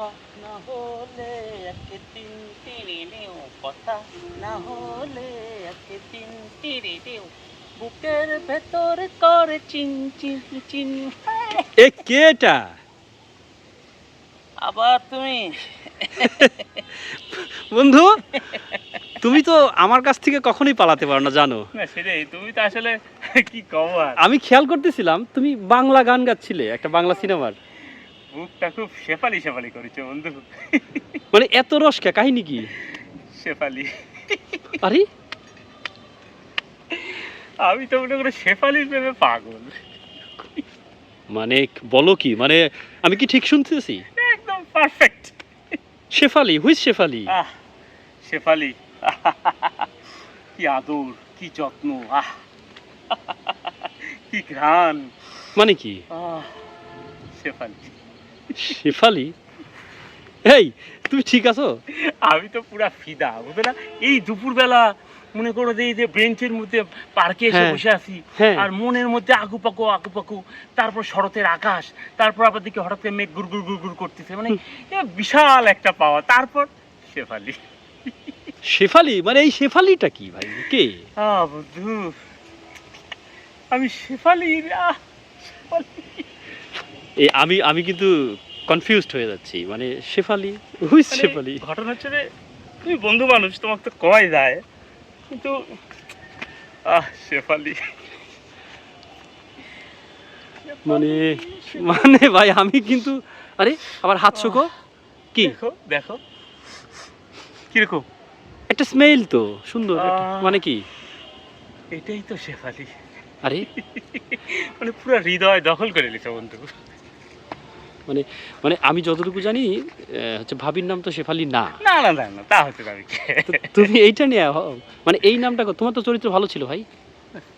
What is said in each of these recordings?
কথা না হলে একে তিন তিরি নেও কথা না হলে একে তিন তিরি নেও বুকের ভেতর করে চিন চিন চিন এ কে এটা আবার তুমি? বন্ধু তুমি তো আমার কাছ থেকে কখনোই পালাতে পারো না জানো। সেটাই তুমি তো আসলে কি কম আমি খেয়াল করতেছিলাম তুমি বাংলা গান গাচ্ছিলে একটা বাংলা সিনেমার। খুব শেফালি শেফালি করেছে বন্ধু। মানে এত রসকা কাহিনী কি? শেফালি। আরে? আমি তো মনে করে শেফালির প্রেমে পাগল। মানে বলো কি মানে আমি কি ঠিক শুনতেছি? একদম পারফেক্ট শেফালি হুইস শেফালি? শেফালি। কি আদর কি যত্ন আহ। কি ঘ্রাণ। মানে কি? শেফালি। শেফালি? এই তুমি ঠিক আছো? আমি তো পুরা ফিদা বুঝলে না? এই দুপুরবেলা মনে করো যে এই যে বেঞ্চের মধ্যে পার্কে এসে হ্যাঁ, বসে আছি হ্যাঁ। আর মনের মধ্যে আগুপাকু আগুপাকু তারপর শরতের আকাশ তারপর আবার দিকে হঠাৎ করে মেঘ গুড় গুড় গুড় গুড় করতেছে মানে বিশাল একটা পাওয়া। তারপর শেফালি। শেফালি? মানে এই শেফালিটা কি ভাই? কে? বন্ধু আমি শেফালি। এই আমি আমি কিন্তু কনফিউজড হয়ে যাচ্ছি। মানে শেফালি হুইস মানে শেফালি? ঘটনা হচ্ছে যে তুমি বন্ধু মানুষ তোমাকে তো কয় যায়। কিন্তু আহ শেফালি। মানে মানে ভাই আমি কিন্তু আরে আবার হাত শোকো? কি? দেখো দেখো। কীরকম? একটা স্মেল তো সুন্দর মানে কি? এটাই তো শেফালি। আরে? মানে পুরো হৃদয় দখল করে নিছে বন্ধু। মানে মানে আমি যতটুকু জানি হচ্ছে ভাবির নাম তো শেফালি না। না না না না তা হতে পারে। তুমি এইটা নিয়ে মানে এই নামটা তোমার তো চরিত্র ভালো ছিল ভাই।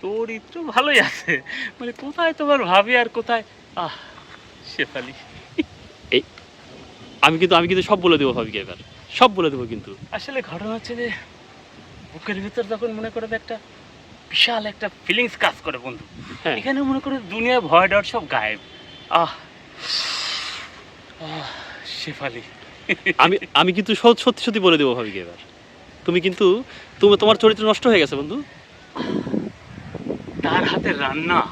চরিত্র ভালোই আছে। মানে কোথায় তোমার ভাবি আর কোথায়? আহ শেফালি। এই আমি কিন্তু আমি কিন্তু সব বলে দেবো ভাবিকে এবার। সব বলে দেবো কিন্তু। আসলে ঘটনা হচ্ছে যে বুকের ভিতর যখন মনে করে একটা বিশাল একটা ফিলিংস কাজ করে বন্ধু। হ্যাঁ। এখানে মনে করে দুনিয়া ভয় ডর সব গায়েব। আহ, শেফালি। আমি আমি কিন্তু সত- সত্যি সত্যি বলে দেবো ভাবিকে এবার। তুমি কিন্তু তুমি তোমার চরিত্র নষ্ট হয়ে গেছে বন্ধু। তার হাতের রান্না।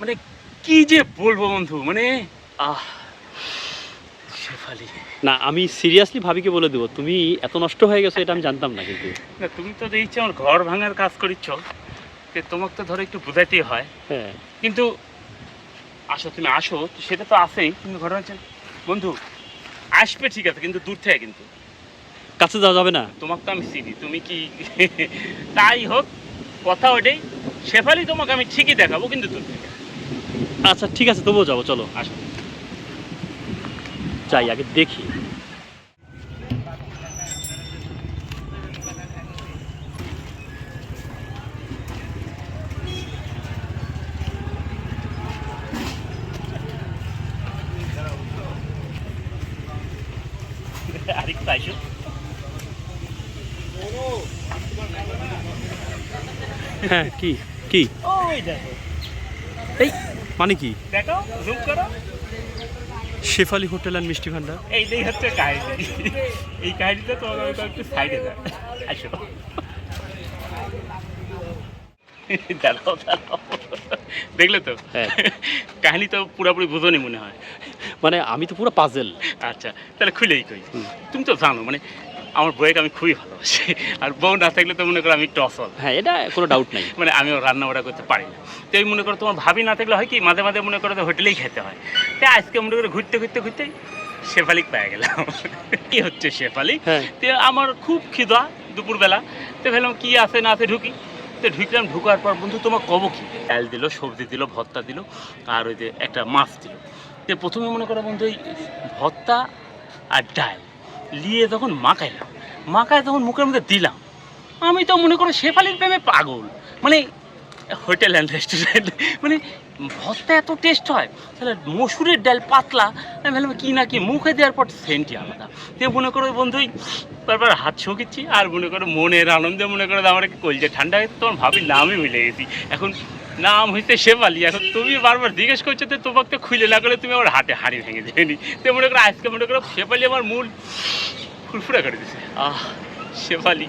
মানে কি যে বলব বন্ধু মানে আহ শেফালি। না আমি সিরিয়াসলি ভাবিকে বলে দেবো তুমি এত নষ্ট হয়ে গেছো এটা আমি জানতাম না কিন্তু। না তুমি তো দেখছি আমার ঘর ভাঙার কাজ করিচ্ছ যে তোমাকে তো ধরো একটু বুঝাইতেই হয়। হ্যাঁ। কিন্তু আসো তুমি আসো সেটা তো আছেই কিন্তু ঘটনা হচ্ছে বন্ধু আসবে ঠিক আছে কিন্তু দূর থেকে কিন্তু। কাছে যাওয়া যাবে না? তোমাকে তো আমি চিনি তুমি কি তাই হোক কথা ওটাই শেফালি তোমাকে আমি ঠিকই দেখাবো কিন্তু দূর থেকে। আচ্ছা ঠিক আছে তবুও যাব চলো আসো। যাই আগে দেখি। আরেকটু আসো হ্যাঁ কি? কি? এই মানে কি? দেখো জুম করো। শেফালি হোটেল অ্যান্ড মিষ্টি ভান্ডার। এইটাই হচ্ছে কাহিনী। এই কাহিনীটা আমি একটু সাইডে দেয় আসো। দাঁড়াও দাঁড়াও। দেখলে তো? হ্যাঁ। কাহিনী তো পুরোপুরি বুঝনি মনে হয়। মানে আমি তো পুরো পাজেল আচ্ছা তাহলে খুলেই কই। তুমি তো জানো মানে আমার বইকে আমি খুবই ভালোবাসি। আর বউ না থাকলে তো মনে করো আমি একটু অসল হ্যাঁ এটা কোনো ডাউট নাই। মানে আমিও রান্না বাড়া করতে পারি না। তো এই মনে করো তোমার ভাবি না থাকলে হয় কি মাঝে মাঝে মনে করো তো হোটেলেই খেতে হয়। তো আজকে মনে করো ঘুরতে ঘুরতে ঘুরতে শেফালিক পেয়ে গেলাম। কি হচ্ছে শেফালিক? হ্যাঁ। তো আমার খুব খিদা দুপুরবেলা। তো ভাবলাম কি আছে না আছে ঢুকি। তো ঢুকলাম ঢুকার পর বন্ধু তোমার কব কি? ডাল দিল সবজি দিল ভর্তা দিল আর ওই যে একটা মাছ দিল। তো প্রথমে মনে করো বন্ধু ওই ভর্তা আর ডাল নিয়ে তখন মাখাইলাম, মাখায় তখন মুখের মধ্যে দিলাম। আমি তো মনে করো শেফালির প্রেমে পাগল। মানে হোটেল অ্যান্ড রেস্টুরেন্ট মানে ভর্তা এত টেস্ট হয়, তাহলে মসুরের ডাল পাতলা, আমি ভাবলাম কি না কি মুখে দেওয়ার পর সেন্টই আলাদা। তো মনে করো বন্ধুই তারপর হাত শুকিচ্ছি, আর মনে করো মনের আনন্দে মনে করো আমার কলজে ঠান্ডা হয়েছে তোমার ভাবির নামই মিলে গেছি। এখন নাম হইতে শেফালি এখন তুমি বারবার জিজ্ঞেস করছ তো তোমাকে খুলে না করে তুমি আমার হাতে হাড়ি ভেঙে দেয়নি তো মনে করো আজকে মনে করো শেফালি আমার মূল ফুরফুরা করে দিছে। আহ শেফালি